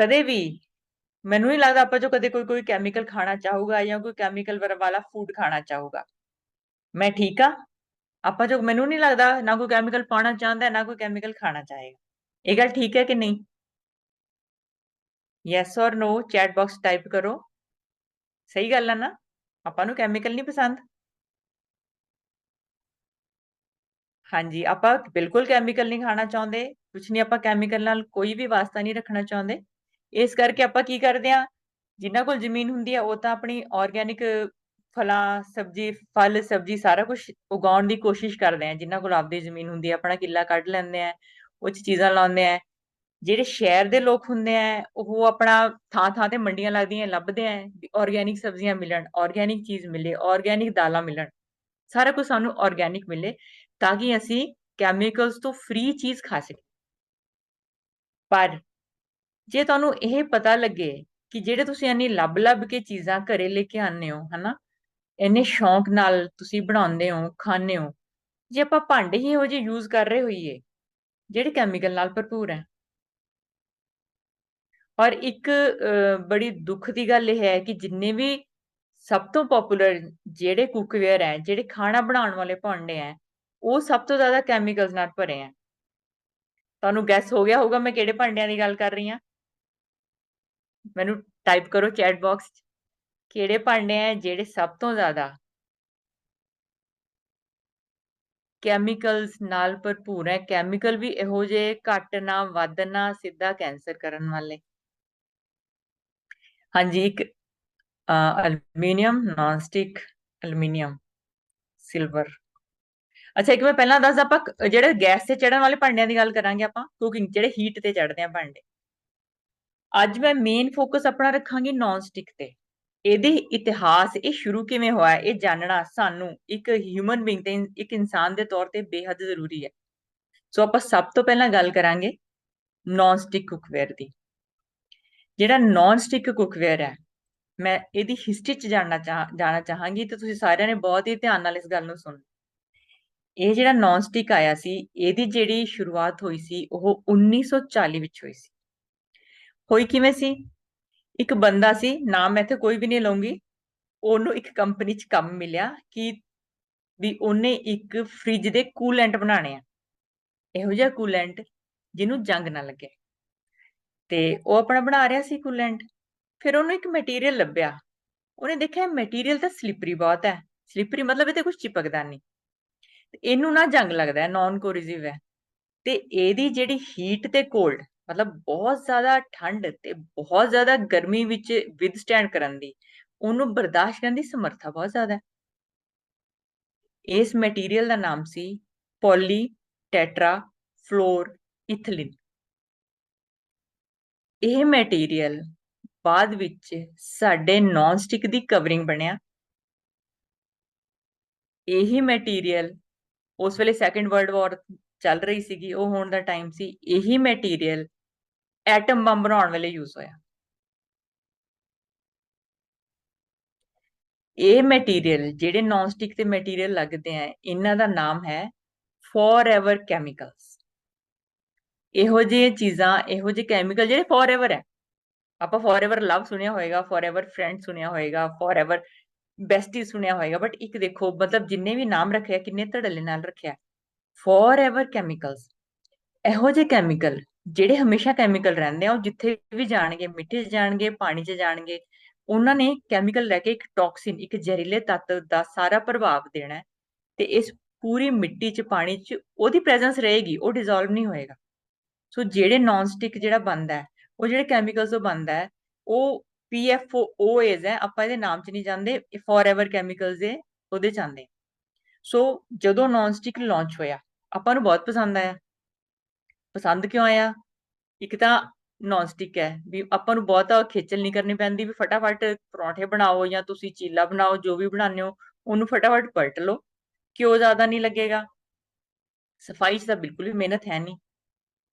ਕਦੇ ਵੀ ਮੈਨੂੰ ਨਹੀਂ ਲੱਗਦਾ ਆਪਾਂ ਜੋ ਕਦੇ ਕੋਈ ਕੋਈ ਕੈਮੀਕਲ ਖਾਣਾ ਚਾਹੂਗਾ ਜਾਂ ਕੋਈ ਕੈਮੀਕਲ ਵਾਲਾ ਫੂਡ ਖਾਣਾ ਚਾਹੂਗਾ ਮੈਂ ਠੀਕ ਆ ਆਪਾਂ ਜੋ ਮੈਨੂੰ ਨਹੀਂ ਲੱਗਦਾ ਨਾ ਕੋਈ ਕੈਮੀਕਲ ਪਾਣਾ ਚਾਹੁੰਦਾ ਨਾ ਕੋਈ ਕੈਮੀਕਲ ਖਾਣਾ ਚਾਹੇਗਾ ਇਹ ਗੱਲ ਠੀਕ ਹੈ ਕਿ ਨਹੀਂ yes or no chat box type ਕਰੋ ਸਹੀ ਗੱਲ ਹੈ ਨਾ ਆਪਾਂ ਨੂੰ ਕੈਮੀਕਲ ਨਹੀਂ ਪਸੰਦ ਹਾਂਜੀ ਆਪਾਂ ਬਿਲਕੁਲ ਕੈਮੀਕਲ ਨਹੀਂ ਖਾਣਾ ਚਾਹੁੰਦੇ ਕੁਝ ਨਹੀਂ ਆਪਾਂ ਕੈਮੀਕਲ ਨਾਲ ਕੋਈ ਵੀ ਵਾਸਤਾ ਨਹੀਂ ਰੱਖਣਾ ਚਾਹੁੰਦੇ ਇਸ ਕਰਕੇ ਆਪਾਂ ਕੀ ਕਰਦੇ ਆ ਜਿੰਨਾ ਕੋਲ ਜ਼ਮੀਨ ਹੁੰਦੀ ਹੈ ਉਹ ਤਾਂ ਆਪਣੀ ਆਰਗੈਨਿਕ ਫਲਾਂ, ਸਬਜ਼ੀ, ਫਲ, ਸਬਜ਼ੀ ਸਾਰਾ ਕੁਝ ਉਗਾਉਣ ਦੀ ਕੋਸ਼ਿਸ਼ ਕਰਦੇ ਆ ਜਿੰਨਾ ਕੋਲ ਆਪਦੀ ਜ਼ਮੀਨ ਹੁੰਦੀ ਹੈ ਆਪਣਾ ਕਿੱਲਾ ਕੱਢ ਲੈਂਦੇ ਆ ਉਹ ਚ ਚੀਜ਼ਾਂ ਲਾਉਂਦੇ ਆ ਜਿਹੜੇ ਸ਼ਹਿਰ ਦੇ ਲੋਕ ਹੁੰਦੇ ਆ, ਉਹ ਆਪਣਾ ਥਾਂ ਥਾਂ ਤੇ ਮੰਡੀਆਂ ਲੱਗਦੀਆਂ, ਲੱਭਦੇ ਆ ਆਰਗੈਨਿਕ ਸਬਜ਼ੀਆਂ ਮਿਲਣ ਆਰਗੈਨਿਕ ਚੀਜ਼ ਮਿਲੇ ਆਰਗੈਨਿਕ ਦਾਲਾਂ ਮਿਲਣ। ਸਾਰਾ ਕੁਝ ਸਾਨੂੰ ਆਰਗੈਨਿਕ ਮਿਲੇ, ਤਾਂ ਕਿ ਅਸੀਂ ਕੈਮੀਕਲਸ ਤੋਂ ਫ੍ਰੀ ਚੀਜ਼ ਖਾ ਸਕੀਏ। ਪਰ ਜੇ ਤੁਹਾਨੂੰ ਇਹ ਪਤਾ ਲੱਗੇ ਕਿ ਜਿਹੜੇ ਤੁਸੀਂ ਇੰਨੀ ਲੱਭ-ਲੱਭ ਕੇ ਚੀਜ਼ਾਂ ਘਰੇ ਲੈ ਕੇ ਆਉਂਦੇ ਹੋ, ਹਨਾ, ਇੰਨੇ ਸ਼ੌਂਕ ਨਾਲ ਤੁਸੀਂ ਬਣਾਉਂਦੇ ਹੋ, ਖਾਂਦੇ ਹੋ, ਜੇ ਆਪਾਂ ਭਾਂਡੇ ਹੀ ਇਹੋ ਜਿਹੇ ਯੂਜ਼ ਕਰ ਰਹੇ ਹੋਈਏ, ਜਿਹੜੇ ਕੈਮੀਕਲ ਨਾਲ ਭਰਪੂਰ ਹੈ। ਔਰ ਇੱਕ ਬੜੀ ਦੁੱਖ ਦੀ ਗੱਲ ਇਹ ਹੈ ਕਿ ਜਿੰਨੇ ਵੀ ਸਭ ਤੋਂ ਪਪੂਲਰ ਜਿਹੜੇ ਕੁਕਵੇਅਰ ਹੈ, ਜਿਹੜੇ ਖਾਣਾ ਬਣਾਉਣ ਵਾਲੇ ਭਾਂਡੇ ਹੈ, ਉਹ ਸਭ ਤੋਂ ਜ਼ਿਆਦਾ ਕੈਮੀਕਲਸ ਨਾਲ ਭਰੇ ਹੈ। ਤੁਹਾਨੂੰ ਗੈਸ ਹੋ ਗਿਆ ਹੋਊਗਾ ਮੈਂ ਕਿਹੜੇ ਭਾਂਡਿਆਂ ਦੀ ਗੱਲ ਕਰ ਰਹੀ ਹਾਂ। ਮੈਨੂੰ ਟਾਈਪ ਕਰੋ ਚੈਟ ਬਾਕਸ 'ਚ, ਕਿਹੜੇ ਭਾਂਡੇ ਆ, ਜਿਹੜੇ ਸਭ ਤੋਂ ਜ਼ਿਆਦਾ ਕੈਮੀਕਲਸ ਨਾਲ ਭਰਪੂਰ ਹੈ। ਕੈਮੀਕਲ ਵੀ ਇਹੋ ਜਿਹੇ ਘੱਟ ਨਾ, ਵੱਧ ਨਾ, ਸਿੱਧਾ ਕੈਂਸਰ ਕਰਨ ਵਾਲੇ। ਹਾਂਜੀ, ਇੱਕ aluminium non stick aluminium silver ਅੱਛਾ, ਇੱਕ ਮੈਂ ਪਹਿਲਾਂ ਦੱਸਦਾ, ਆਪਾਂ ਜਿਹੜੇ ਗੈਸ ਤੇ ਚੜਨ ਵਾਲੇ ਭਾਂਡਿਆਂ ਦੀ ਗੱਲ ਕਰਾਂਗੇ ਆਪਾਂ। ਕੁਕਿੰਗ ਜਿਹੜੇ ਹੀਟ ਤੇ ਚੜਦੇ ਆ ਭਾਂਡੇ। ਅੱਜ ਮੈਂ ਮੇਨ ਫੋਕਸ ਆਪਣਾ ਰੱਖਾਂਗੀ ਨਾਨ ਸਟਿਕ ਤੇ। ਇਹਦੇ ਇਤਿਹਾਸ, ਇਹ ਸ਼ੁਰੂ ਕਿਵੇਂ ਹੋਇਆ, ਇਹ ਜਾਣਨਾ ਸਾਨੂੰ ਇੱਕ ਹਿਊਮਨ ਬੀਇੰਗ ਤੇ, ਇੱਕ ਇਨਸਾਨ ਦੇ ਤੌਰ ਤੇ ਬੇहद ਜ਼ਰੂਰੀ ਹੈ। ਸੋ ਆਪਾਂ ਸਭ ਤੋਂ ਪਹਿਲਾਂ ਗੱਲ ਕਰਾਂਗੇ ਨਾਨ ਸਟਿਕ ਕੁਕਵੇਅਰ ਦੀ। ਜਿਹੜਾ ਨਾਨ ਸਟਿਕ ਕੁਕਵੇਅਰ ਹੈ, ਮੈਂ ਇਹਦੀ ਹਿਸਟਰੀ ਚ ਜਾਣਨਾ ਚਾਹ, ਜਾਣਾ ਚਾਹਾਂਗੀ ਤੇ ਤੁਸੀਂ ਸਾਰਿਆਂ ਨੇ ਬਹੁਤ ਹੀ ਧਿਆਨ ਨਾਲ ਇਸ ਗੱਲ ਨੂੰ ਸੁਣ ਇਹ ਜਿਹੜਾ ਨਾਨ ਸਟਿਕ ਆਇਆ ਸੀ, ਇਹਦੀ ਜਿਹੜੀ ਸ਼ੁਰੂਆਤ ਹੋਈ ਸੀ, ਉਹ 1940 ਵਿੱਚ ਹੋਈ ਸੀ। ਹੋਈ ਕਿਵੇਂ ਸੀ? ਇੱਕ ਬੰਦਾ ਸੀ, ਨਾਮ ਮੈਂ ਇੱਥੇ ਕੋਈ ਵੀ ਨਹੀਂ ਲਵਾਂਗੀ ਉਹਨੂੰ ਇੱਕ ਕੰਪਨੀ 'ਚ ਕੰਮ ਮਿਲਿਆ ਕਿ ਵੀ ਉਹਨੇ ਇੱਕ ਫ੍ਰਿਜ ਦੇ ਕੂਲੈਂਟ ਬਣਾਣੇ ਆ। ਇਹੋ ਜਿਹਾ ਕੂਲੈਂਟ ਜਿਹਨੂੰ ਜੰਗ ਨਾ ਲੱਗੇ। ਤੇ ਉਹ ਆਪਣਾ ਬਣਾ ਰਿਹਾ ਸੀ ਕੂਲੈਂਟ ਫਿਰ ਉਹਨੂੰ ਇੱਕ ਮਟੀਰੀਅਲ ਲੱਭਿਆ। ਉਹਨੇ ਦੇਖਿਆ ਮਟੀਰੀਅਲ ਤਾਂ ਸਲਿਪਰੀ ਬਹੁਤ ਹੈ। ਸਲਿਪਰੀ ਮਤਲਬ ਇਹ ਤੇ ਕੁਝ ਚਿਪਕਦਾ ਨਹੀਂ। ਇਹਨੂੰ ਨਾ ਜੰਗ ਲੱਗਦਾ ਹੈ ਨਾਨ ਕੋਰੀਸਿਵ ਹੈ। ਤੇ ਇਹਦੀ ਜਿਹੜੀ ਹੀਟ ਤੇ ਕੋਲਡ ਮਤਲਬ ਬਹੁਤ ਜ਼ਿਆਦਾ ਠੰਡ ਤੇ ਬਹੁਤ ਜ਼ਿਆਦਾ ਗਰਮੀ ਵਿੱਚ ਵਿਦਸਟੈਂਡ ਕਰਨ ਦੀ, ਉਹਨੂੰ ਬਰਦਾਸ਼ਤ ਕਰਨ ਦੀ ਸਮਰੱਥਾ ਬਹੁਤ ਜ਼ਿਆਦਾ ਹੈ। ਇਸ ਮਟੀਰੀਅਲ ਦਾ ਨਾਮ ਸੀ ਪੋਲੀ ਟੈਟਰਾ ਫਲੋਰ ਇਥਿਲਿਨ ਇਹ ਮਟੀਰੀਅਲ ਬਾਅਦ ਵਿੱਚ ਸਾਡੇ ਨਾਨ ਸਟਿਕ ਦੀ ਕਵਰਿੰਗ ਬਣਿਆ। ਇਹੀ ਮਟੀਰੀਅਲ ਉਸ ਵੇਲੇ ਸੈਕੰਡ ਵਰਲਡ ਵਾਰ ਚੱਲ ਰਹੀ ਸੀਗੀ, ਉਹ ਹੋਣ ਦਾ ਟਾਈਮ ਸੀ। ਇਹੀ ਮਟੀਰੀਅਲ ਐਟਮ ਬੰਬ ਬਣਾਉਣ ਵੇਲੇ ਯੂਜ਼ ਹੋਇਆ ਇਹ ਮਟੀਰੀਅਲ ਜਿਹੜੇ ਨਾਨ ਸਟਿਕ ਤੇ ਮਟੀਰੀਅਲ ਲੱਗਦੇ ਆ ਇਹਨਾਂ ਦਾ ਨਾਮ ਹੈ ਫੋਰਐਵਰ ਕੈਮੀਕਲਸ ਇਹੋ ਜਿਹੇ ਚੀਜ਼ਾਂ ਇਹੋ ਜਿਹੇ ਕੈਮੀਕਲ ਜਿਹੜੇ ਫੋਰਐਵਰ ਹੈ ਆਪਾਂ ਫੋਰਐਵਰ ਲਵ ਸੁਣਿਆ ਹੋਵੇਗਾ ਫੋਰਐਵਰ ਫਰੈਂਡ ਸੁਣਿਆ ਹੋਵੇਗਾ ਫੋਰਐਵਰ ਬੈਸਟੀ ਸੁਣਿਆ ਹੋਵੇਗਾ ਬਟ ਇੱਕ ਦੇਖੋ ਮਤਲਬ ਜਿੰਨੇ ਵੀ ਨਾਮ ਰੱਖਿਆ ਕਿੰਨੇ ਧੜਲੇ ਨਾਲ ਰੱਖਿਆ ਫੋਰਐਵਰ ਕੈਮੀਕਲਸ ਇਹੋ ਜਿਹੇ ਕੈਮੀਕਲ ਜਿਹੜੇ ਹਮੇਸ਼ਾ ਕੈਮੀਕਲ ਰਹਿੰਦੇ ਆ, ਉਹ ਜਿੱਥੇ ਵੀ ਜਾਣਗੇ, ਮਿੱਟੀ 'ਚ ਜਾਣਗੇ, ਪਾਣੀ 'ਚ ਜਾਣਗੇ, ਉਹਨਾਂ ਨੇ ਕੈਮੀਕਲ ਲੈ ਕੇ ਇੱਕ ਟੌਕਸਿਨ ਇੱਕ ਜ਼ਹਿਰੀਲੇ ਤੱਤ ਦਾ ਸਾਰਾ ਪ੍ਰਭਾਵ ਦੇਣਾ ਤੇ ਇਸ ਪੂਰੀ ਮਿੱਟੀ 'ਚ, ਪਾਣੀ 'ਚ ਉਹਦੀ ਪ੍ਰੈਜ਼ੈਂਸ ਰਹੇਗੀ, ਉਹ ਡਿਸੋਲਵ ਨਹੀਂ ਹੋਏਗਾ। ਸੋ ਜਿਹੜੇ ਨਾਨ ਸਟਿਕ ਜਿਹੜਾ ਬਣਦਾ ਹੈ, ਉਹ ਜਿਹੜੇ ਕੈਮੀਕਲਸ ਤੋਂ ਬਣਦਾ ਹੈ, ਉਹ ਪੀਐਫਓਏਜ਼ ਹੈ, ਆਪਾਂ ਇਹਦੇ ਨਾਮ 'ਚ ਨਹੀਂ ਜਾਂਦੇ ਫੋਰਐਵਰ ਕੈਮੀਕਲਸ ਦੇ ਉਹਦੇ ਚਾਹੁੰਦੇ ਸੋ ਜਦੋਂ ਨਾਨ ਸਟਿਕ ਲਾਂਚ ਹੋਇਆ, ਆਪਾਂ ਨੂੰ ਬਹੁਤ ਪਸੰਦ ਆਇਆ। ਪਸੰਦ ਕਿਉਂ ਆਇਆ? ਇੱਕ ਤਾਂ ਨੌਨ ਸਟਿਕ ਹੈ, ਵੀ ਆਪਾਂ ਨੂੰ ਬਹੁਤਾ ਖੇਚਲ ਨਹੀਂ ਕਰਨੀ ਪੈਂਦੀ ਵੀ ਫਟਾਫਟ ਪਰੌਂਠੇ ਬਣਾਓ ਜਾਂ ਤੁਸੀਂ ਚੀਲਾ ਬਣਾਓ, ਜੋ ਵੀ ਬਣਾਉਂਦੇ ਹੋ, ਉਹਨੂੰ ਫਟਾਫਟ ਪਲਟ ਲਓ ਕਿਉਂ ਜ਼ਿਆਦਾ ਨਹੀਂ ਲੱਗੇਗਾ। ਸਫ਼ਾਈ 'ਚ ਤਾਂ ਬਿਲਕੁਲ ਵੀ ਮਿਹਨਤ ਹੈ ਨਹੀਂ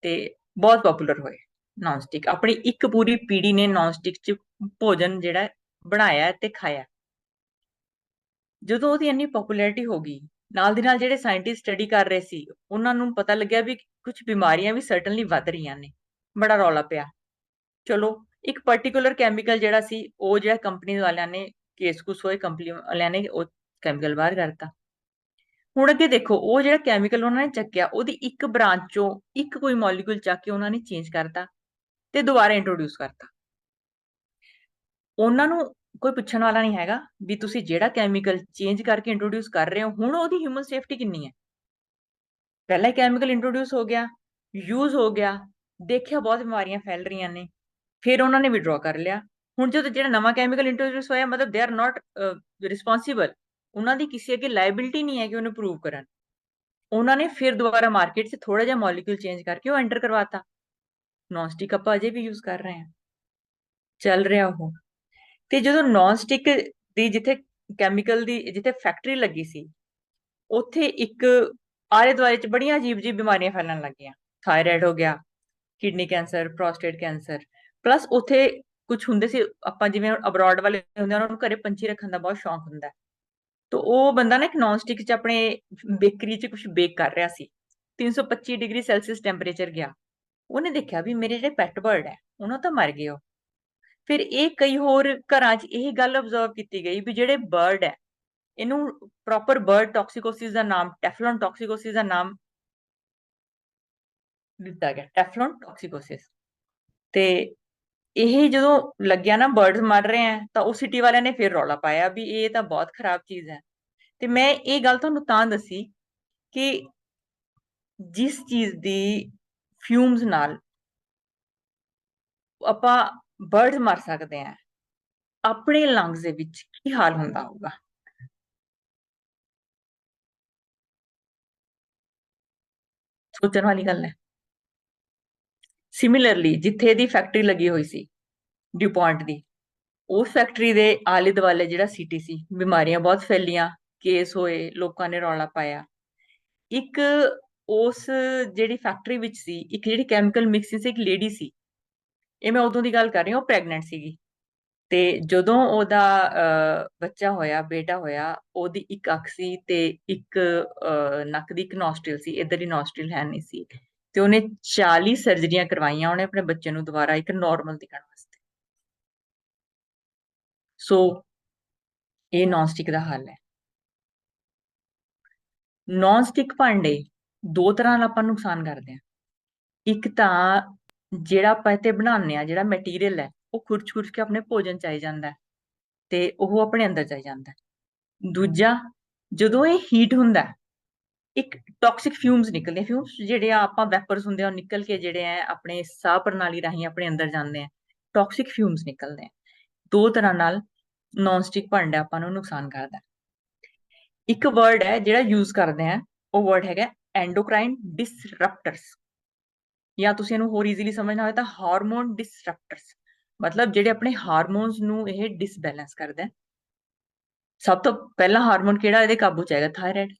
ਤੇ ਬਹੁਤ ਪਪੂਲਰ ਹੋਏ ਨੌਨ ਸਟਿਕ ਆਪਣੀ ਇੱਕ ਪੂਰੀ ਪੀੜੀ ਨੇ ਨੌਨ ਸਟਿਕ 'ਚ ਭੋਜਨ ਜਿਹੜਾ ਬਣਾਇਆ ਤੇ ਖਾਇਆ। ਜਦੋਂ ਉਹਦੀ ਇੰਨੀ ਪਪੂਲੈਰਿਟੀ ਹੋ ਗਈ ਨਾਲ ਦੀ ਨਾਲ ਜਿਹੜੇ ਸਾਇੰਟਿਸਟ ਸਟੱਡੀ ਕਰ ਰਹੇ ਸੀ, ਉਹਨਾਂ ਨੂੰ ਪਤਾ ਲੱਗਿਆ ਵੀ ਕੁਝ ਬਿਮਾਰੀਆਂ ਵੀ ਸਰਟਨਲੀ ਵੱਧ ਰਹੀਆਂ ਨੇ, ਬੜਾ ਰੌਲਾ ਪਿਆ। ਚਲੋ, ਇੱਕ ਪਾਰਟਿਕੂਲਰ ਕੈਮੀਕਲ ਜਿਹੜਾ ਸੀ, ਉਹ ਜਿਹੜਾ ਕੰਪਨੀ ਵਾਲਿਆਂ ਨੇ ਕੇਸ ਕੁਸ ਹੋਏ ਕੰਪਨੀ ਵਾਲਿਆਂ ਨੇ, ਉਹ ਕੈਮੀਕਲ ਬਾਹਰ ਕਰਤਾ। ਹੁਣ ਅੱਗੇ ਦੇਖੋ, ਉਹ ਜਿਹੜਾ ਕੈਮੀਕਲ ਉਹਨਾਂ ਨੇ ਚੱਕਿਆ, ਉਹਦੀ ਇੱਕ ਬ੍ਰਾਂਚ ਚੋਂ ਇੱਕ ਕੋਈ ਮੋਲੀਕੂਲ ਚੱਕ ਕੇ ਉਹਨਾਂ ਨੇ ਚੇਂਜ ਕਰਤਾ ਤੇ ਦੁਬਾਰਾ ਇੰਟਰੋਡਿਊਸ ਕਰਤਾ। ਉਹਨਾਂ ਨੂੰ ਕੋਈ ਪੁੱਛਣ ਵਾਲਾ ਨਹੀਂ ਹੈਗਾ ਵੀ ਤੁਸੀਂ ਜਿਹੜਾ ਕੈਮੀਕਲ ਚੇਂਜ ਕਰਕੇ ਇੰਟਰੋਡਿਊਸ ਕਰ ਰਹੇ ਹੋ, ਹੁਣ ਉਹਦੀ ਹਿਊਮਨ ਸੇਫਟੀ ਕਿੰਨੀ ਹੈ? ਪਹਿਲਾ ਕੈਮੀਕਲ ਇੰਟਰੋਡਿਊਸ ਹੋ ਗਿਆ ਯੂਜ਼ ਹੋ ਗਿਆ, ਦੇਖਿਆ ਬਹੁਤ ਬਿਮਾਰੀਆਂ ਫੈਲ ਰਹੀਆਂ ਨੇ, ਫਿਰ ਉਹਨਾਂ ਨੇ ਵਿਡਰਾ ਕਰ ਲਿਆ। ਹੁਣ ਜਦੋਂ ਜਿਹੜਾ ਨਵਾਂ ਕੈਮੀਕਲ ਇੰਟਰੋਡਿਊਸ ਹੋਇਆ, ਮਤਲਬ ਦੇ ਆਰ ਨਾਟ ਰਿਸਪੌਂਸਿਬਲ ਉਹਨਾਂ ਦੀ ਕਿਸੇ ਅੱਗੇ ਲਾਇਬਿਲਟੀ ਨਹੀਂ ਹੈ ਕਿ ਉਹਨੂੰ ਪ੍ਰੂਵ ਕਰਨ। ਉਹਨਾਂ ਨੇ ਫਿਰ ਦੁਬਾਰਾ ਮਾਰਕੀਟ 'ਚ ਥੋੜਾ ਜਿਹਾ ਮੋਲੀਕਿਊਲ ਚੇਂਜ ਕਰਕੇ ਉਹ ਐਂਟਰ ਕਰਵਾਤਾ ਨੌਨ ਸਟਿਕ ਆਪਾਂ ਅਜੇ ਵੀ ਯੂਜ਼ ਕਰ ਰਹੇ ਹਾਂ। ਚੱਲ ਰਿਹਾ ਉਹ। ਤੇ ਜਦੋਂ ਨੌਨ ਸਟਿਕ ਦੀ ਜਿੱਥੇ ਕੈਮੀਕਲ ਦੀ, ਜਿੱਥੇ ਫੈਕਟਰੀ ਲੱਗੀ ਸੀ, ਉੱਥੇ ਇੱਕ ਆਲੇ ਦੁਆਲੇ 'ਚ ਬੜੀਆਂ ਅਜੀਬ ਜੀ ਬਿਮਾਰੀਆਂ ਫੈਲਣ ਲੱਗੀਆਂ। ਥਾਇਰਾਇਡ ਹੋ ਗਿਆ kidney cancer prostate cancer plus ਉੱਥੇ ਕੁਝ ਹੁੰਦੇ ਸੀ, ਆਪਾਂ ਜਿਵੇਂ ਅਬਰਾਡ ਵਾਲੇ ਹੁੰਦੇ ਉਹਨਾਂ ਨੂੰ ਘਰੇ ਪੰਛੀ ਰੱਖਣ ਦਾ ਬਹੁਤ ਸ਼ੌਂਕ ਹੁੰਦਾ। ਤੋ ਉਹ ਬੰਦਾ ਨਾ ਇੱਕ ਨੌਨ ਸਟਿਕ 'ਚ ਆਪਣੇ ਬੇਕਰੀ 'ਚ ਕੁਝ ਬੇਕ ਕਰ ਰਿਹਾ ਸੀ। 325 ਡਿਗਰੀ ਸੈਲਸੀਅਸ ਟੈਂਪਰੇਚਰ ਗਿਆ। ਉਹਨੇ ਦੇਖਿਆ ਵੀ ਮੇਰੇ ਜਿਹੜੇ ਪੈਟ ਬਰਡ ਹੈ, ਉਹਨਾਂ ਤਾਂ ਮਰ ਗਏ ਉਹ। ਫਿਰ ਇਹ ਕਈ ਹੋਰ ਘਰਾਂ 'ਚ ਇਹ ਗੱਲ ਆਬਜ਼ਰਵ ਕੀਤੀ ਗਈ ਵੀ ਜਿਹੜੇ ਬਰਡ ਹੈ, ਇਹਨੂੰ ਪ੍ਰੋਪਰ ਬਰਡ ਟੌਕਸਿਕੋਸਿਸ ਦਾ ਨਾਮ ਟੈਫਲਨ ਟੌਕਸਿਕੋਸਿਸ ਦਾ ਨਾਮ ਦਿੱਤਾ ਗਿਆ ਟੈਫਲਨ ਟੌਕਸਿਕੋਸਿਸ ਤੇ ਇਹ ਜਦੋਂ ਲੱਗਿਆ ਨਾ ਬਰਡਸ ਮਰ ਰਹੇ ਆ ਤਾਂ ਉਹ ਸਿਟੀ ਵਾਲਿਆਂ ਨੇ ਫਿਰ ਰੌਲਾ ਪਾਇਆ ਵੀ ਇਹ ਤਾਂ ਬਹੁਤ ਖਰਾਬ ਚੀਜ਼ ਹੈ। ਤੇ ਮੈਂ ਇਹ ਗੱਲ ਤੁਹਾਨੂੰ ਤਾਂ ਦੱਸੀ ਕਿ ਜਿਸ ਚੀਜ਼ ਦੀ ਫਿਊਮਸ ਨਾਲ ਆਪਾਂ ਬਰਡਸ ਮਰ ਸਕਦੇ ਆ। ਆਪਣੇ ਲੰਗਸ ਦੇ ਵਿੱਚ ਕੀ ਹਾਲ ਹੁੰਦਾ ਹੋਊਗਾ? ਸੋਚਣ ਵਾਲੀ ਗੱਲ ਹੈ। ਸਿਮਿਲਰਲੀ ਜਿੱਥੇ ਦੀ ਫੈਕਟਰੀ ਲੱਗੀ ਹੋਈ ਸੀ ਡਿਊਪੌਂਟ ਦੀ, ਉਸ ਫੈਕਟਰੀ ਦੇ ਆਲੇ ਦੁਆਲੇ ਜਿਹੜਾ ਸਿਟੀ ਸੀ, ਬਿਮਾਰੀਆਂ ਬਹੁਤ ਫੈਲੀਆਂ ਕੇਸ ਹੋਏ, ਲੋਕਾਂ ਨੇ ਰੌਲਾ ਪਾਇਆ। ਇੱਕ ਉਸ ਜਿਹੜੀ ਫੈਕਟਰੀ ਵਿੱਚ ਸੀ, ਇੱਕ ਜਿਹੜੀ ਕੈਮੀਕਲ ਮਿਕਸਿੰਗ ਸੀ, ਇੱਕ ਲੇਡੀ ਸੀ ਇਹ ਮੈਂ ਉਦੋਂ ਦੀ ਗੱਲ ਕਰ ਰਹੀ ਹਾਂ, ਉਹ ਪ੍ਰੈਗਨੈਂਟ ਸੀਗੀ। ਤੇ ਜਦੋਂ ਉਹਦਾ ਬੱਚਾ ਹੋਇਆ, ਬੇਟਾ ਹੋਇਆ, ਉਹਦੀ ਇੱਕ ਅੱਖ ਸੀ ਤੇ ਇੱਕ ਨੱਕ ਦੀ ਇੱਕ ਨੋਸਟ੍ਰਿਲ ਸੀ, ਇਧਰ ਨੋਸਟ੍ਰਿਲ ਹੈ ਨਹੀਂ ਸੀ। ਤੇ ਉਹਨੇ 40 ਸਰਜਰੀਆਂ ਕਰਵਾਈਆਂ, ਉਹਨੇ ਆਪਣੇ ਬੱਚੇ ਨੂੰ ਦੁਬਾਰਾ ਇੱਕ ਨਾਰਮਲ ਦਿਖਣ ਵਾਸਤੇ। ਸੋ ਇਹ ਨੌਨਸਟਿਕ ਦਾ ਹੱਲ ਹੈ। ਨੌਨਸਟਿਕ ਭਾਂਡੇ ਦੋ ਤਰ੍ਹਾਂ ਨਾਲ ਆਪਾਂ ਨੁਕਸਾਨ ਕਰਦੇ ਆ ਇੱਕ ਤਾਂ ਜਿਹੜਾ ਆਪਾਂ ਇੱਥੇ ਬਣਾਉਂਦੇ ਆ ਜਿਹੜਾ ਮਟੀਰੀਅਲ ਹੈ, ਉਹ ਖੁਰਚ-ਖੁਰਚ ਕੇ ਆਪਣੇ ਭੋਜਨ ਚਾਈ ਜਾਂਦਾ ਤੇ ਉਹ ਆਪਣੇ ਅੰਦਰ ਚਾਈ ਜਾਂਦਾ ਦੂਜਾ, ਜਦੋਂ ਇਹ ਹੀਟ ਹੁੰਦਾ ਇੱਕ ਟੌਕਸਿਕ ਫਿਊਮਸ ਨਿਕਲਦੇ ਫਿਊਮਸ ਜਿਹੜੇ ਆਪਾਂ ਵੈਪਰਸ ਹੁੰਦੇ ਆ, ਉਹ ਨਿਕਲ ਕੇ ਜਿਹੜੇ ਆ ਆਪਣੇ ਸਾਹ ਪ੍ਰਣਾਲੀ ਰਾਹੀਂ ਆਪਣੇ ਅੰਦਰ ਜਾਂਦੇ ਆ। ਟੌਕਸਿਕ ਫਿਊਮਸ ਨਿਕਲਦੇ ਆ। ਦੋ ਤਰ੍ਹਾਂ ਨਾਲ ਨੌਨ ਸਟਿਕ ਭਾਂਡਾ ਆਪਾਂ ਨੂੰ ਨੁਕਸਾਨ ਕਰਦਾ ਇੱਕ ਵਰਡ ਹੈ ਜਿਹੜਾ ਯੂਜ਼ ਕਰਦੇ ਆ, ਉਹ ਵਰਡ ਹੈਗਾ ਐਂਡੋਕ੍ਰਾਈਨ ਡਿਸਰਪਟਰਸ ਜਾਂ ਤੁਸੀਂ ਇਹਨੂੰ ਹੋਰ ਈਜ਼ੀਲੀ ਸਮਝਣਾ ਹੋਵੇ ਤਾਂ ਹਾਰਮੋਨ ਡਿਸਰਪਟਰਸ ਮਤਲਬ ਜਿਹੜੇ ਆਪਣੇ ਹਾਰਮੋਨਸ ਨੂੰ ਇਹ ਡਿਸਬੈਲੈਂਸ ਕਰਦਾ ਹੈ ਸਭ ਤੋਂ ਪਹਿਲਾ ਹਾਰਮੋਨ ਕਿਹੜਾ ਇਹਦੇ ਕਾਬੂ ਚ ਹੈਗਾ thyroid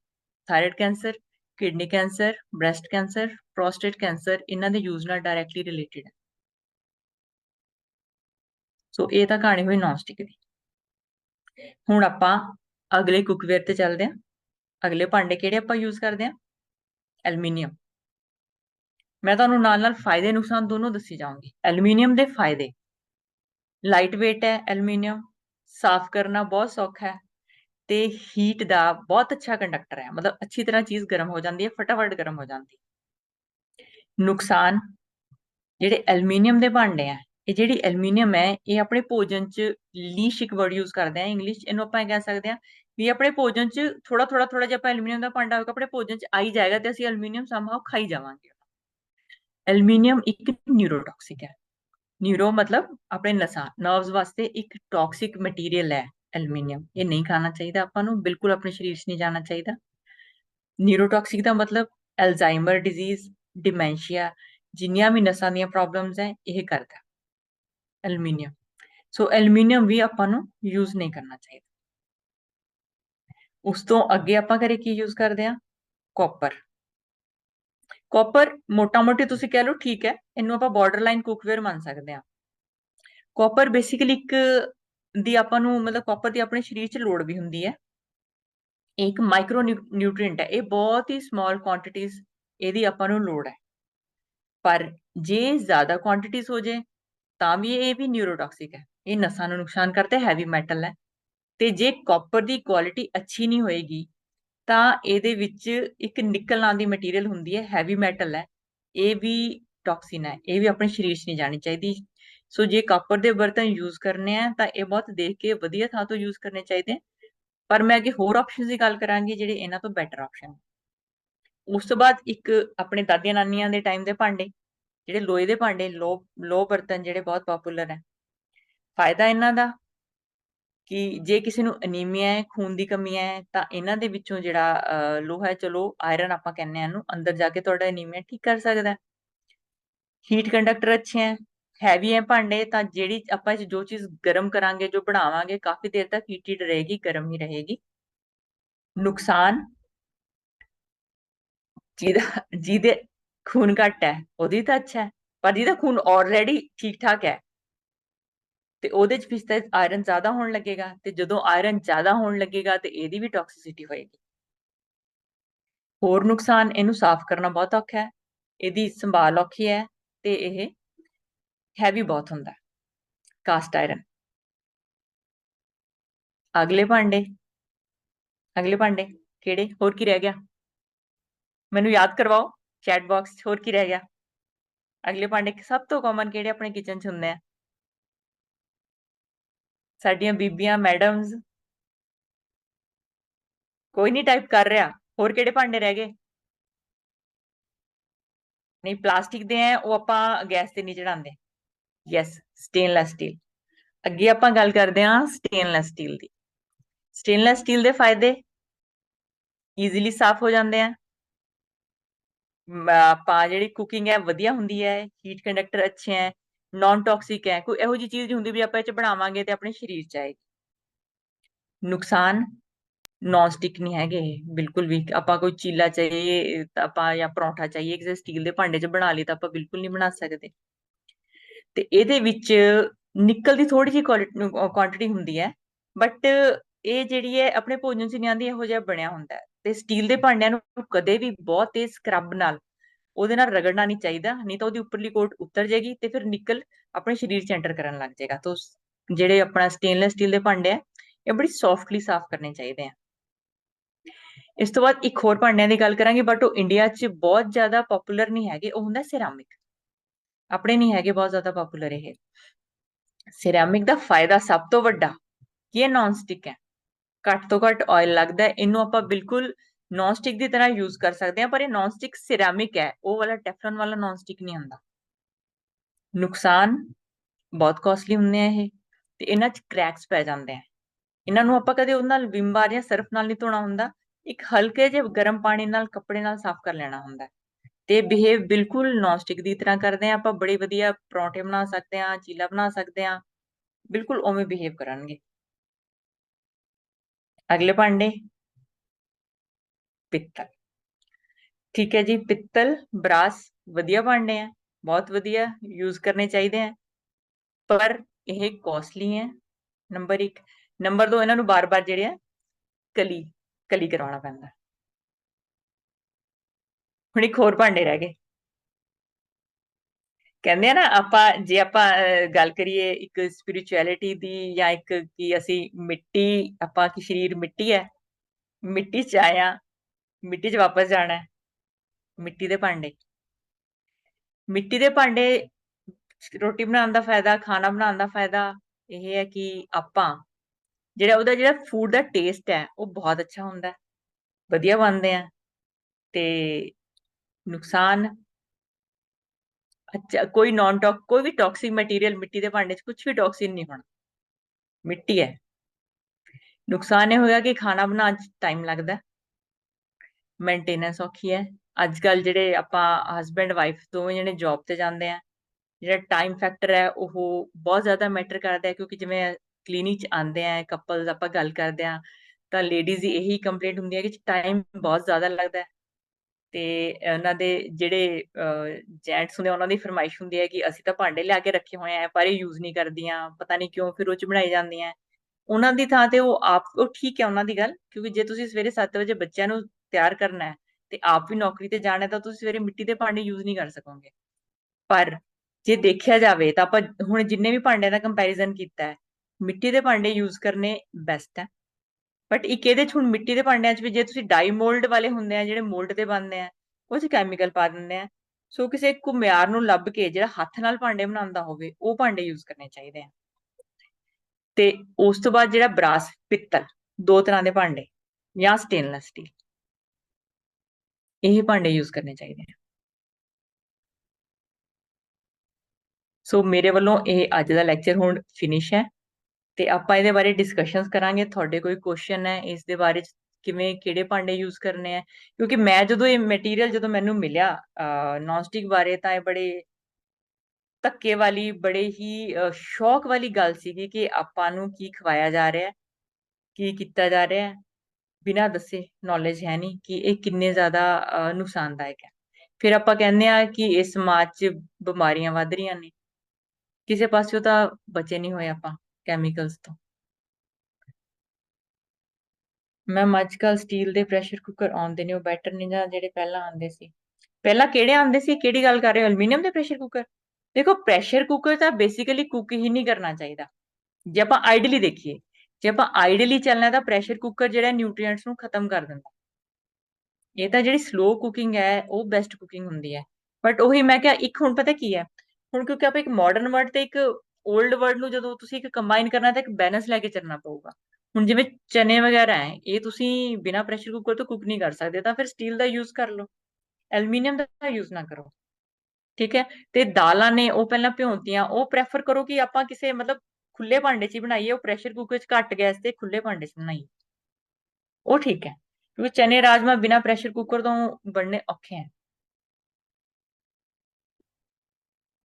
thyroid cancer kidney cancer breast cancer prostate cancer ਇਹਨਾਂ ਦੇ ਯੂਜ਼ ਨਾਲ ਡਾਇਰੈਕਟਲੀ ਰਿਲੇਟਡ ਹੈ ਸੋ ਇਹ ਤਾਂ ਕਹਾਣੀ ਹੋਈ ਨੌਨਸਟਿਕ ਦੀ। ਹੁਣ ਆਪਾਂ ਅਗਲੇ ਕੁਕਵੇਅਰ ਤੇ ਚੱਲਦੇ ਹਾਂ। ਅਗਲੇ ਭਾਂਡੇ ਕਿਹੜੇ ਆਪਾਂ ਯੂਜ਼ ਕਰਦੇ ਹਾਂ? ਐਲੂਮੀਨੀਅਮ ਮੈਂ ਤੁਹਾਨੂੰ ਨਾਲ ਨਾਲ ਫਾਇਦੇ ਨੁਕਸਾਨ ਦੋਨੋਂ ਦੱਸੀ ਜਾਵਾਂਗੀ ਐਲੂਮੀਨੀਅਮ ਦੇ ਫਾਇਦੇ। ਲਾਈਟ weight ਹੈ ਐਲੂਮੀਨੀਅਮ, ਸਾਫ਼ ਕਰਨਾ ਬਹੁਤ ਸੌਖਾ ਹੈ ਤੇ ਹੀਟ ਦਾ ਬਹੁਤ ਅੱਛਾ ਕੰਡਕਟਰ ਹੈ। ਮਤਲਬ ਅੱਛੀ ਤਰ੍ਹਾਂ ਚੀਜ਼ ਗਰਮ ਹੋ ਜਾਂਦੀ ਹੈ, ਫਟਾਫਟ ਗਰਮ ਹੋ ਜਾਂਦੀ ਨੁਕਸਾਨ ਜਿਹੜੇ ਐਲੂਮੀਨੀਅਮ ਦੇ ਭਾਂਡੇ ਆ, ਇਹ ਜਿਹੜੀ ਐਲੂਮੀਨੀਅਮ ਹੈ, ਇਹ ਆਪਣੇ ਭੋਜਨ 'ਚ ਲੀਸ਼ ਇੱਕ ਵਰਡ ਯੂਜ਼ ਕਰਦੇ ਆ ਇੰਗਲਿਸ਼ ਇਹਨੂੰ ਆਪਾਂ ਕਹਿ ਸਕਦੇ ਆ ਵੀ ਆਪਣੇ ਭੋਜਨ 'ਚ ਥੋੜਾ ਥੋੜਾ ਥੋੜਾ ਜਿਹਾ ਆਪਾਂ ਐਲੂਮੀਨੀਅਮ ਦਾ ਭਾਂਡਾ ਹੋਏਗਾ, ਆਪਣੇ ਭੋਜਨ 'ਚ ਆਈ ਜਾਏਗਾ ਤੇ ਅਸੀਂ ਐਲੂਮੀਨੀਅਮ ਸਮਹਾਉ ਖਾਈ ਜਾਵਾਂਗੇ। ਐਲੂਮੀਨੀਅਮ ਇੱਕ ਨਿਊਰੋਟੌਕਸਿਕ ਹੈ ਨਿਊਰੋ ਮਤਲਬ ਆਪਣੇ ਨਸਾਂ ਨਰਵਸ ਵਾਸਤੇ ਇੱਕ ਟੌਕਸਿਕ ਮਟੀਰੀਅਲ ਹੈ ਐਲੂਮੀਨੀਅਮ ਇਹ ਨਹੀਂ ਖਾਣਾ ਚਾਹੀਦਾ ਆਪਾਂ ਨੂੰ ਬਿਲਕੁਲ ਆਪਣੇ ਸਰੀਰ 'ਚ ਨਹੀਂ ਜਾਣਾ ਚਾਹੀਦਾ ਨਿਊਰੋਟੌਕਸਿਕ ਦਾ ਮਤਲਬ ਐਲਜ਼ਾਈਮਰ ਡਿਜ਼ੀਜ਼ ਡਿਮੈਂਸ਼ੀਆ ਜਿੰਨੀਆਂ ਵੀ ਨਸਾਂ ਦੀਆਂ ਪ੍ਰੋਬਲਮਸ ਹੈ ਇਹ ਕਰਦਾ ਐਲੂਮੀਨੀਅਮ ਸੋ ਐਲੂਮੀਨੀਅਮ ਵੀ ਆਪਾਂ ਨੂੰ ਯੂਜ਼ ਨਹੀਂ ਕਰਨਾ ਚਾਹੀਦਾ ਉਸ ਤੋਂ ਅੱਗੇ ਆਪਾਂ ਕਰੇ ਕੀ ਯੂਜ਼ ਕਰਦੇ ਆ ਕਾਪਰ ਕਾਪਰ ਮੋਟਾ-ਮੋਟੀ ਤੁਸੀਂ ਕਹਿ ਲਓ, ਠੀਕ ਹੈ, ਇਹਨੂੰ ਆਪਾਂ ਬਾਰਡਰਲਾਈਨ ਕੁਕਵੇਅਰ ਮੰਨ ਸਕਦੇ ਹਾਂ। ਕਾਪਰ ਬੇਸਿਕਲੀ ਇੱਕ ਦੀ ਆਪਾਂ ਨੂੰ ਮਤਲਬ ਕਾਪਰ ਦੀ ਆਪਣੇ ਸਰੀਰ 'ਚ ਲੋੜ ਵੀ ਹੁੰਦੀ ਹੈ। ਇੱਕ ਮਾਈਕਰੋ ਨਿਊਟ੍ਰੀਐਂਟ ਹੈ, ਇਹ ਬਹੁਤ ਹੀ ਸਮਾਲ ਕੁਆਂਟੀਟੀਆਂ ਇਹਦੀ ਆਪਾਂ ਨੂੰ ਲੋੜ ਹੈ। ਪਰ ਜੇ ਜ਼ਿਆਦਾ ਕੁਆਂਟੀਟੀਆਂ ਹੋ ਜੇ, ਤਾਂ ਵੀ ਇਹ ਵੀ ਨਿਊਰੋਟੌਕਸਿਕ ਹੈ। ਇਹ ਨਸਾਂ ਨੂੰ ਨੁਕਸਾਨ ਕਰਦਾ ਹੈਵੀ ਮੈਟਲ ਹੈ। ਤੇ ਜੇ ਕਾਪਰ ਦੀ ਕੁਆਲਿਟੀ ਅੱਛੀ ਨਹੀਂ ਹੋਏਗੀ ਤਾਂ ਇਹਦੇ ਵਿੱਚ ਇੱਕ ਨਿਕਲ ਨਾਂ ਦੀ ਮਟੀਰੀਅਲ ਹੁੰਦੀ ਹੈ ਹੈਵੀ ਮੈਟਲ ਹੈ। ਇਹ ਵੀ ਟੌਕਸਿਨ ਹੈ, ਇਹ ਵੀ ਆਪਣੇ ਸਰੀਰ 'ਚ ਨਹੀਂ ਜਾਣੀ ਚਾਹੀਦੀ। ਸੋ ਜੇ ਕਾਪਰ ਦੇ ਬਰਤਨ ਯੂਜ਼ ਕਰਨੇ ਆ, ਤਾਂ ਇਹ ਬਹੁਤ ਦੇਖ ਕੇ ਵਧੀਆ ਥਾਂ ਤੋਂ ਯੂਜ਼ ਕਰਨੇ ਚਾਹੀਦੇ ਪਰ ਮੈਂ ਅੱਗੇ ਹੋਰ ਆਪਸ਼ਨਸ ਦੀ ਗੱਲ ਕਰਾਂਗੀ, ਜਿਹੜੇ ਇਹਨਾਂ ਤੋਂ ਬੈਟਰ ਆਪਸ਼ਨ ਉਸ ਤੋਂ ਬਾਅਦ ਇੱਕ ਆਪਣੇ ਦਾਦੀਆਂ ਨਾਨੀਆਂ ਦੇ ਟਾਈਮ ਦੇ ਭਾਂਡੇ, ਜਿਹੜੇ ਲੋਹੇ ਦੇ ਭਾਂਡੇ ਲੋ ਲੋ ਬਰਤਨ ਜਿਹੜੇ ਬਹੁਤ ਪਪੂਲਰ ਹੈ। ਫਾਇਦਾ ਇਹਨਾਂ ਦਾ ਕਿ ਜੇ ਕਿਸੇ ਨੂੰ ਅਨੀਮੀਆ ਹੈ, ਖੂਨ ਦੀ ਕਮੀ ਹੈ, ਤਾਂ ਇਹਨਾਂ ਦੇ ਵਿੱਚੋਂ ਜਿਹੜਾ ਲੋਹਾ ਹੈ, ਚਲੋ ਆਇਰਨ ਆਪਾਂ ਕਹਿੰਦੇ ਆ ਇਹਨੂੰ, ਅੰਦਰ ਜਾ ਕੇ ਤੁਹਾਡਾ ਅਨੀਮੀਆ ਠੀਕ ਕਰ ਸਕਦਾ ਹੈ। ਹੀਟ ਕੰਡਕਟਰ ਅੱਛੇ ਹੈ ਹੈਵੀ ਹੈ ਭਾਂਡੇ, ਤਾਂ ਜਿਹੜੀ ਆਪਾਂ ਜੋ ਚੀਜ਼ ਗਰਮ ਕਰਾਂਗੇ, ਜੋ ਬਣਾਵਾਂਗੇ, ਕਾਫੀ ਦੇਰ ਤੱਕ ਹੀਟਡ ਰਹੇਗੀ, ਗਰਮ ਹੀ ਰਹੇਗੀ। ਨੁਕਸਾਨ? ਜਿਹਦਾ, ਜਿਹਦੇ ਖੂਨ ਘੱਟ ਹੈ, ਉਹਦੀ ਤਾਂ ਅੱਛਾ ਹੈ, ਪਰ ਜਿਹਦਾ ਖੂਨ ਆਲਰੇਡੀ ਠੀਕ ਠਾਕ ਹੈ ਤੇ ਉਹਦੇ ਚ ਫਿਰ ਆਇਰਨ ਜ਼ਿਆਦਾ ਹੋਣ ਲੱਗੇਗਾ ਤੇ ਜਦੋਂ ਆਇਰਨ ਜ਼ਿਆਦਾ ਹੋਣ ਲੱਗੇਗਾ ਤੇ ਇਹਦੀ ਵੀ ਟੌਕਸਿਸਿਟੀ ਹੋਏਗੀ। ਹੋਰ ਨੁਕਸਾਨ ਇਹਨੂੰ ਸਾਫ਼ ਕਰਨਾ ਬਹੁਤ ਔਖਾ ਹੈ, ਇਹਦੀ ਸੰਭਾਲ ਔਖੀ ਹੈ ਤੇ ਇਹ ਹੈਵੀ ਬਹੁਤ ਹੁੰਦਾ ਕਾਸਟ ਆਇਰਨ ਅਗਲੇ ਭਾਂਡੇ ਅਗਲੇ ਭਾਂਡੇ ਕਿਹੜੇ? ਹੋਰ ਕੀ ਰਹਿ ਗਿਆ? ਮੈਨੂੰ ਯਾਦ ਕਰਵਾਓ ਚੈਟ ਬਾਕਸ ਹੋਰ ਕੀ ਰਹਿ ਗਿਆ? ਅਗਲੇ ਭਾਂਡੇ ਸਭ ਤੋਂ ਕਾਮਨ ਕਿਹੜੇ ਆਪਣੇ ਕਿਚਨ 'ਚ ਹੁੰਦੇ ਆ? ਸਾਡੀਆਂ ਬੀਬੀਆਂ ਮੈਡਮਸ ਕੋਈ ਨਹੀਂ ਟਾਈਪ ਕਰ ਰਿਹਾ ਹੋਰ ਕਿਹੜੇ ਭਾਂਡੇ ਰਹਿ ਗਏ ਨਹੀਂ ਪਲਾਸਟਿਕ ਦੇ ਆ ਉਹ ਆਪਾਂ ਗੈਸ ਤੇ ਨਹੀਂ ਚੜਾਉਂਦੇ ਯੈਸ ਸਟੇਨਲੈਸ ਸਟੀਲ ਅੱਗੇ ਆਪਾਂ ਗੱਲ ਕਰਦੇ ਹਾਂ ਸਟੇਨਲੈਸ ਸਟੀਲ ਦੀ ਸਟੇਨਲੈਸ ਸਟੀਲ ਦੇ ਫਾਇਦੇ ਈਜ਼ੀਲੀ ਸਾਫ਼ ਹੋ ਜਾਂਦੇ ਆ ਆਪਾਂ ਜਿਹੜੀ ਕੁਕਿੰਗ ਹੈ ਵਧੀਆ ਹੁੰਦੀ ਹੈ ਹੀਟ ਕੰਡਕਟਰ ਅੱਛੇ ਹੈ ਨਾਨ ਟੌਕਸਿਕ ਹੈ। ਕੋਈ ਇਹੋ ਜੀ ਚੀਜ਼ ਹੁੰਦੀ ਵੀ ਆਪਾਂ ਇਹ ਚ ਬਣਾਵਾਂਗੇ ਤੇ ਆਪਣੇ ਸਰੀਰ ਚ ਆਏਗੀ। ਨੁਕਸਾਨ ਨੌਨ ਸਟਿਕ ਨਹੀਂ ਹੈਗੇ। ਬਿਲਕੁਲ ਵੀ ਆਪਾਂ ਕੋਈ ਚੀਲਾ ਚਾਹੀਏ ਆਪਾਂ ਜਾਂ ਪਰੌਂਠਾ ਚਾਹੀਏ, ਕਿਸੇ ਸਟੀਲ ਦੇ ਭਾਂਡੇ 'ਚ ਬਣਾ ਲਈ ਤਾਂ ਆਪਾਂ ਬਿਲਕੁਲ ਨਹੀਂ ਬਣਾ ਸਕਦੇ। ਤੇ ਇਹਦੇ ਵਿੱਚ ਨਿਕਲ ਦੀ ਥੋੜੀ ਜਿਹੀ ਕੁਆਂਟੀਟੀ ਹੁੰਦੀ ਹੈ ਬਟ ਇਹ ਜਿਹੜੀ ਹੈ ਆਪਣੇ ਭੋਜਨ 'ਚ ਨਹੀਂ ਆਂਦੀ ਇਹੋ ਜਿਹਾ ਬਣਿਆ ਹੁੰਦਾ ਤੇ ਸਟੀਲ ਦੇ ਭਾਂਡਿਆਂ ਨੂੰ ਕਦੇ ਵੀ ਬਹੁਤ ਤੇਜ਼ ਸਕਰਬ ਨਾਲ ਉਹਦੇ ਨਾਲ ਰਗੜਨਾ ਨਹੀਂ ਚਾਹੀਦਾ, ਨਹੀਂ ਤਾਂ ਉਹਦੀ ਉੱਪਰਲੀ ਕੋਟ ਉਤਰ ਜਾਏਗੀ ਤੇ ਫਿਰ ਨਿਕਲ ਆਪਣੇ ਸਰੀਰ 'ਚ ਐਂਟਰ ਕਰਨ ਲੱਗ ਜਾਏਗਾ। ਤੋਂ ਜਿਹੜੇ ਆਪਣਾ ਸਟੇਨਲੈਸ ਸਟੀਲ ਦੇ ਭਾਂਡੇ ਆ, ਇਹ ਬੜੀ ਸੌਫਟਲੀ ਸਾਫ਼ ਕਰਨੇ ਚਾਹੀਦੇ ਆ। ਇਸ ਤੋਂ ਬਾਅਦ ਇੱਕ ਹੋਰ ਭਾਂਡਿਆਂ ਦੀ ਗੱਲ ਕਰਾਂਗੇ ਬਟ ਉਹ ਇੰਡੀਆ 'ਚ ਬਹੁਤ ਜ਼ਿਆਦਾ ਪਪੂਲਰ ਨਹੀਂ ਹੈਗੇ, ਉਹ ਹੁੰਦਾ ਸਿਰਾਮਿਕ ਆਪਣੇ ਨਹੀਂ ਹੈਗੇ, ਬਹੁਤ ਜ਼ਿਆਦਾ ਪਪੂਲਰ ਇਹ। ਸਿਰਾਮਿਕ ਦਾ ਫਾਇਦਾ ਸਭ ਤੋਂ ਵੱਡਾ ਕਿ ਇਹ ਨਾਨ ਸਟਿਕ ਹੈ। ਘੱਟ ਤੋਂ ਘੱਟ ਆਇਲ ਲੱਗਦਾ, ਇਹਨੂੰ ਆਪਾਂ ਬਿਲਕੁਲ ਨੌਨ ਸਟਿਕ ਦੀ ਤਰ੍ਹਾਂ ਯੂਜ਼ ਕਰ ਸਕਦੇ ਆ ਪਰ ਇਹ ਨੌਨ ਸਟਿਕ ਸਿਰਾਮਿਕ ਹੈ। ਉਹ ਵਾਲਾ ਟੈਫਲਨ ਵਾਲਾ ਨੌਨ ਸਟਿਕ ਨਹੀਂ ਹੁੰਦਾ। ਨੁਕਸਾਨ ਬਹੁਤ ਕਾਸਟਲੀ ਹੁੰਦੇ ਆ ਇਹ ਤੇ ਇਹਨਾਂ 'ਚ ਕ੍ਰੈਕਸ ਪੈ ਜਾਂਦੇ ਆ। ਇਹਨਾਂ ਨੂੰ ਆਪਾਂ ਕਦੇ ਉਹਦੇ ਨਾਲ ਵਿਮ ਬਾਰ ਜਾਂ ਸਰਫ ਨਾਲ ਨਹੀਂ ਧੋਣਾ ਹੁੰਦਾ। ਇੱਕ ਹਲਕੇ ਜਿਹੇ ਗਰਮ ਪਾਣੀ ਨਾਲ, ਕੱਪੜੇ ਨਾਲ ਸਾਫ਼ ਕਰ ਲੈਣਾ ਹੁੰਦਾ ਤੇ ਬਿਹੇਵ ਬਿਲਕੁਲ ਨੋਨਸਟਿਕ ਦੀ ਤਰ੍ਹਾਂ ਕਰਦੇ ਆ। ਆਪਾਂ ਬੜੇ ਵਧੀਆ ਪਰੌਂਠੇ ਬਣਾ ਸਕਦੇ ਆ ਚੀਲਾ ਬਣਾ ਸਕਦੇ ਆ ਬਿਲਕੁਲ ਉਵੇਂ ਬਿਹੇਵ ਕਰਨਗੇ। ਅਗਲੇ ਭਾਂਡੇ। ਪਿੱਤਲ। ਠੀਕ ਹੈ ਜੀ, ਪਿੱਤਲ, ਬਰਾਸ ਵਧੀਆ ਭਾਂਡੇ ਆ, ਬਹੁਤ ਵਧੀਆ ਯੂਜ਼ ਕਰਨੇ ਚਾਹੀਦੇ ਆ। ਪਰ ਇਹ ਕੋਸਟਲੀ ਹੈ ਨੰਬਰ 1 ਨੰਬਰ 2 ਇਹਨਾਂ ਨੂੰ ਬਾਰ-ਬਾਰ ਜਿਹੜੇ ਆ, ਕਲੀ ਕਲੀ ਕਰਵਾਉਣਾ ਪੈਂਦਾ। ਹੁਣ ਇੱਕ ਹੋਰ ਭਾਂਡੇ ਰਹਿ ਗਏ। ਕਹਿੰਦੇ ਆ ਨਾ, ਆਪਾਂ, ਜੇ ਆਪਾਂ ਗੱਲ ਕਰੀਏ ਇੱਕ ਸਪਿਰਚੁਅਲਿਟੀ ਦੀ ਜਾਂ ਇੱਕ ਕੀ ਅਸੀਂ ਮਿੱਟੀ, ਆਪਾਂ ਕੀ ਸਰੀਰ ਮਿੱਟੀ ਹੈ, ਮਿੱਟੀ ਚ ਆਇਆ ਮਿੱਟੀ 'ਚ ਵਾਪਸ ਜਾਣਾ ਮਿੱਟੀ ਦੇ ਭਾਂਡੇ। ਮਿੱਟੀ ਦੇ ਭਾਂਡੇ ਰੋਟੀ ਬਣਾਉਣ ਦਾ ਫਾਇਦਾ, ਖਾਣਾ ਬਣਾਉਣ ਦਾ ਫਾਇਦਾ ਇਹ ਹੈ ਕਿ ਆਪਾਂ ਜਿਹੜਾ ਉਹਦਾ ਜਿਹੜਾ ਫੂਡ ਦਾ ਟੇਸਟ ਹੈ, ਉਹ ਬਹੁਤ ਅੱਛਾ ਹੁੰਦਾ ਹੈ। ਵਧੀਆ ਬਣਦੇ ਆ ਤੇ ਨੁਕਸਾਨ ਅੱਛਾ, ਕੋਈ ਨਾਨ ਟੌਕ ਕੋਈ ਵੀ ਟੌਕਸਿਕ ਮਟੀਰੀਅਲ ਮਿੱਟੀ ਦੇ ਭਾਂਡੇ 'ਚ ਕੁਝ ਵੀ ਟੌਕਸਿਨ ਨਹੀਂ ਹੋਣਾ। ਮਿੱਟੀ ਹੈ। ਨੁਕਸਾਨ ਇਹ ਹੋਇਆ ਕਿ ਖਾਣਾ ਬਣਾਉਣ 'ਚ ਟਾਈਮ ਲੱਗਦਾ ਮੇਨਟੇਨੈਂਸ ਔਖੀ ਹੈ। ਅੱਜ ਕੱਲ ਜਿਹੜੇ ਆਪਾਂ ਹਸਬੰਡ ਵਾਈਫ ਦੋਵੇਂ ਜਣੇ ਜੌਬ ਤੇ ਜਾਂਦੇ ਆ, ਜਿਹੜਾ ਟਾਈਮ ਫੈਕਟਰ ਹੈ ਉਹ ਬਹੁਤ ਜ਼ਿਆਦਾ ਮੈਟਰ ਕਰਦਾ ਹੈ ਕਿਉਂਕਿ ਜਿਵੇਂ ਕਲੀਨਿਕ ਚ ਆਉਂਦੇ ਆ ਕਪਲਸ ਆਪਾਂ ਗੱਲ ਕਰਦੇ ਆ, ਤਾਂ ਲੇਡੀਜ਼ ਦੀ ਇਹੀ ਕੰਪਲੇਂਟ ਹੁੰਦੀ ਹੈ ਕਿ ਟਾਈਮ ਬਹੁਤ ਜ਼ਿਆਦਾ ਲੱਗਦਾ ਹੈ। ਤੇ ਉਹਨਾਂ ਦੇ ਜਿਹੜੇ ਜੈਂਟਸ ਹੁੰਦੇ ਉਹਨਾਂ ਦੀ ਫਰਮਾਇਸ਼ ਹੁੰਦੀ ਹੈ ਕਿ ਅਸੀਂ ਤਾਂ ਭਾਂਡੇ ਲਿਆ ਕੇ ਰੱਖੇ ਹੋਏ ਆ ਪਰ ਇਹ ਯੂਜ਼ ਨਹੀਂ ਕਰਦੀਆਂ, ਪਤਾ ਨਹੀਂ ਕਿਉਂ ਫਿਰ ਉਹ ਚ ਬਣਾਈ ਜਾਂਦੀਆਂ। ਉਹਨਾਂ ਦੀ ਥਾਂ ਤੇ ਉਹ ਆਪ, ਉਹ ਠੀਕ ਹੈ ਉਹਨਾਂ ਦੀ ਗੱਲ, ਕਿਉਂਕਿ ਜੇ ਤੁਸੀਂ ਸਵੇਰੇ 7 ਵਜੇ ਬੱਚਿਆਂ ਨੂੰ ਤਿਆਰ ਕਰਨਾ ਹੈ ਤੇ ਆਪ ਵੀ ਨੌਕਰੀ ਤੇ ਜਾਣਾ ਤਾਂ ਤੁਸੀਂ ਸਵੇਰੇ ਮਿੱਟੀ ਦੇ ਭਾਂਡੇ ਯੂਜ਼ ਨਹੀਂ ਕਰ ਸਕੋਗੇ। ਪਰ ਜੇ ਦੇਖਿਆ ਜਾਵੇ ਤਾਂ ਆਪਾਂ ਹੁਣ ਜਿੰਨੇ ਵੀ ਭਾਂਡਿਆਂ ਦਾ ਕੰਪੈਰੀਜ਼ਨ ਕੀਤਾ ਹੈ, ਮਿੱਟੀ ਦੇ ਭਾਂਡੇ ਯੂਜ਼ ਕਰਨੇ ਬੈਸਟ ਹੈ। ਬਟ ਇੱਕ ਇਹਦੇ ਚ ਹੁਣ ਮਿੱਟੀ ਦੇ ਭਾਂਡਿਆਂ ਚ ਵੀ ਜੇ ਤੁਸੀਂ ਡਾਈ ਮੋਲਡ ਵਾਲੇ ਹੁੰਦੇ ਆ, ਜਿਹੜੇ ਮੋਲਡ ਤੇ ਬਣਦੇ ਆ ਉਹ ਚ ਕੈਮੀਕਲ ਪਾ ਦਿੰਦੇ ਆ, ਸੋ ਕਿਸੇ ਘੁਮਿਆਰ ਨੂੰ ਲੱਭ ਕੇ ਜਿਹੜਾ ਹੱਥ ਨਾਲ ਭਾਂਡੇ ਬਣਾਉਂਦਾ ਹੋਵੇ, ਉਹ ਭਾਂਡੇ ਯੂਜ਼ ਕਰਨੇ ਚਾਹੀਦੇ ਆ। ਤੇ ਉਸ ਤੋਂ ਬਾਅਦ ਜਿਹੜਾ ਬਰਾਸ ਪਿੱਤਲ, ਦੋ ਤਰ੍ਹਾਂ ਦੇ ਭਾਂਡੇ, ਜਾਂ ਸਟੇਨਲੈਸ ਸਟੀਲ ਇਹ ਭਾਂਡੇ ਯੂਜ਼ ਕਰਨੇ ਚਾਹੀਦੇ ਆ ਸੋ ਮੇਰੇ ਵੱਲੋਂ ਇਹ ਅੱਜ ਦਾ ਲੈਕਚਰ ਹੁਣ ਫਿਨਿਸ਼ ਹੈ ਤੇ ਆਪਾਂ ਇਹਦੇ ਬਾਰੇ ਡਿਸਕਸ਼ਨਸ ਕਰਾਂਗੇ। ਤੁਹਾਡੇ ਕੋਈ ਕੁਐਸਚਨ ਹੈ, ਇਸ ਦੇ ਬਾਰੇ ਕਿਵੇਂ, ਕਿਹੜੇ ਭਾਂਡੇ ਯੂਜ਼ ਕਰਨੇ ਆ ਕਿਉਂਕਿ ਮੈਂ ਜਦੋਂ ਇਹ ਮਟੀਰੀਅਲ ਜਦੋਂ ਮੈਨੂੰ ਮਿਲਿਆ ਨੌਨ ਸਟਿਕ ਬਾਰੇ ਤਾਂ ਇਹ ਬੜੇ ਧੱਕੇ ਵਾਲੀ, ਬੜੇ ਹੀ ਸ਼ੌਕ ਵਾਲੀ ਗੱਲ ਸੀਗੀ ਕਿ ਆਪਾਂ ਨੂੰ ਕੀ ਖਵਾਇਆ ਜਾ ਰਿਹਾ ਹੈ, ਕੀ ਕੀਤਾ ਜਾ ਰਿਹਾ ਹੈ। ਬਿਨਾਂ ਦੱਸੇ ਨੌਲੇਜ ਹੈ ਨਹੀਂ ਕਿ ਇਹ ਕਿੰਨੇ ਜ਼ਿਆਦਾ ਨੁਕਸਾਨਦਾਇਕ ਹੈ। ਫਿਰ ਆਪਾਂ ਕਹਿੰਦੇ ਆ ਕਿ ਇਸ ਸਮਾਜ 'ਚ ਬਿਮਾਰੀਆਂ ਵੱਧ ਰਹੀਆਂ ਨੇ। ਕਿਸੇ ਪਾਸਿਓਂ ਤਾਂ ਬਚੇ ਨਹੀਂ ਹੋਏ ਆਪਾਂ ਕੈਮੀਕਲਸ ਤੋਂ। ਮੈਮ ਅੱਜ ਕੱਲ ਸਟੀਲ ਦੇ ਪ੍ਰੈਸ਼ਰ ਕੁੱਕਰ ਆਉਂਦੇ ਨੇ, ਉਹ ਬੈਟਰ ਨੇ ਜਾਂ ਜਿਹੜੇ ਪਹਿਲਾਂ ਆਉਂਦੇ ਸੀ? ਪਹਿਲਾਂ ਕਿਹੜੇ ਆਉਂਦੇ ਸੀ? ਕਿਹੜੀ ਗੱਲ ਕਰ ਰਹੇ ਹੋ? ਐਲੂਮੀਨੀਅਮ ਦੇ ਪ੍ਰੈਸ਼ਰ ਕੁੱਕਰ ਦੇਖੋ ਪ੍ਰੈਸ਼ਰ ਕੁੱਕਰ ਤਾਂ ਬੇਸਿਕਲੀ ਕੁੱਕ ਹੀ ਨਹੀਂ ਕਰਨਾ ਚਾਹੀਦਾ। ਜੇ ਆਪਾਂ ਆਈਡਲੀ ਦੇਖੀਏ ਜੇ ਆਪਾਂ ਆਈਡਲੀ ਚੱਲਣਾ ਤਾਂ ਪ੍ਰੈਸ਼ਰ ਕੁੱਕਰ ਜਿਹੜਾ ਨਿਊਟ੍ਰੀਐਂਟਸ ਨੂੰ ਖਤਮ ਕਰ ਦਿੰਦਾ। ਇਹ ਤਾਂ ਜਿਹੜੀ ਸਲੋ ਕੁਕਿੰਗ ਹੈ, ਉਹ ਬੈਸਟ ਕੁਕਿੰਗ ਹੁੰਦੀ ਹੈ। ਬਟ ਉਹੀ ਮੈਂ ਕਿਹਾ, ਇੱਕ ਹੁਣ ਪਤਾ ਕੀ ਹੈ? ਹੁਣ ਕਿਉਂਕਿ ਆਪਾਂ ਇੱਕ ਮਾਡਰਨ ਵਰਡ ਤੇ ਇੱਕ 올ਡ ਵਰਡ ਨੂੰ ਜਦੋਂ ਤੁਸੀਂ ਇੱਕ ਕੰਬਾਈਨ ਕਰਨਾ ਤਾਂ ਇੱਕ ਬੈਲੈਂਸ ਲੈ ਕੇ ਚੱਲਣਾ ਪਊਗਾ। ਹੁਣ ਜਿਵੇਂ ਚਨੇ ਵਗੈਰਾ ਹੈ, ਇਹ ਤੁਸੀਂ ਬਿਨਾ ਪ੍ਰੈਸ਼ਰ ਕੁੱਕਰ ਤੋਂ ਕੁਕ ਨਹੀਂ ਕਰ ਸਕਦੇ, ਤਾਂ ਫਿਰ ਸਟੀਲ ਦਾ ਯੂਜ਼ ਕਰ ਲਓ। ਐਲੂਮੀਨੀਅਮ ਦਾ ਯੂਜ਼ ਨਾ ਕਰੋ। ਠੀਕ ਹੈ? ਤੇ ਦਾਲਾਂ ਨੇ ਉਹ ਪਹਿਲਾਂ ਭਿਉਂਤੀਆਂ, ਉਹ ਪ੍ਰੈਫਰ ਕਰੋ ਕਿ ਆਪਾਂ ਕਿਸੇ ਮਤਲਬ ਖੁੱਲੇ ਭਾਂਡੇ 'ਚ ਹੀ ਬਣਾਈਏ, ਉਹ ਪ੍ਰੈਸ਼ਰ ਕੁੱਕਰ 'ਚ ਘੱਟ ਗੈਸ ਤੇ ਖੁੱਲੇ ਭਾਂਡੇ 'ਚ ਬਣਾਈਏ। ਉਹ ਠੀਕ ਹੈ, ਕਿਉਂਕਿ ਚਨੇ ਰਾਜਮਾ ਬਿਨਾ ਪ੍ਰੈਸ਼ਰ ਕੁੱਕਰ ਤੋਂ ਬਣਨੇ ਔਖੇ ਹੈ।